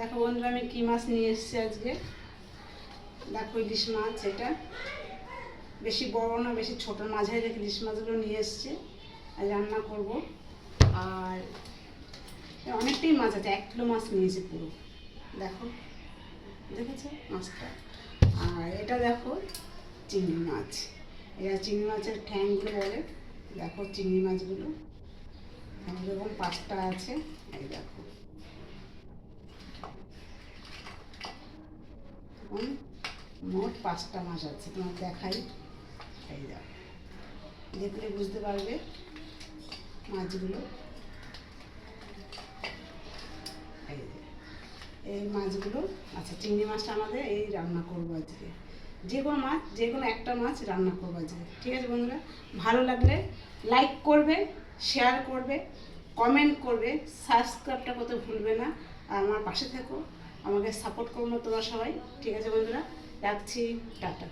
দেখো বন্ধুরা, আমি কী মাছ নিয়ে এসেছি আজকে? দেখো ইলিশ মাছ এটা। বেশি বড় না, বেশি ছোট মাঝারি রেখে ইলিশ মাছগুলো নিয়ে এসেছি। আর রান্না করব। আর অনেকটাই মাছ আছে, এক কিলো মাছ নিয়েছি পুরো। দেখো, দেখেছ মাছটা? আর এটা দেখো, চিংড়ি মাছ। এটা চিংড়ি মাছের ঠ্যাংগুলো বলে। দেখো চিংড়ি মাছগুলো। এরকম পাঁচটা আছে। এই দেখো। এখন মোট পাঁচটা মাছ আছে তোমার দেখাই। এই দেখো। দেখলে বুঝতে পারবে মাছগুলো। এই এই মাছগুলো আচ্ছা চিংড়ি মাছটা আমাদের এই রান্না করব আজকে। যে কোনো মাছ, যে কোনো একটা মাছ রান্না করব আজকে। ঠিক আছে বন্ধুরা? ভালো লাগলে লাইক করবে শেয়ার করবে কমেন্ট করবে সাবস্ক্রাইবটা করতে ভুলবে না। আর আমার পাশে থেকো। আমাকে সাপোর্ট করুন তোমরা সবাই। ঠিক আছে বন্ধুরা? রাখছি টাটা।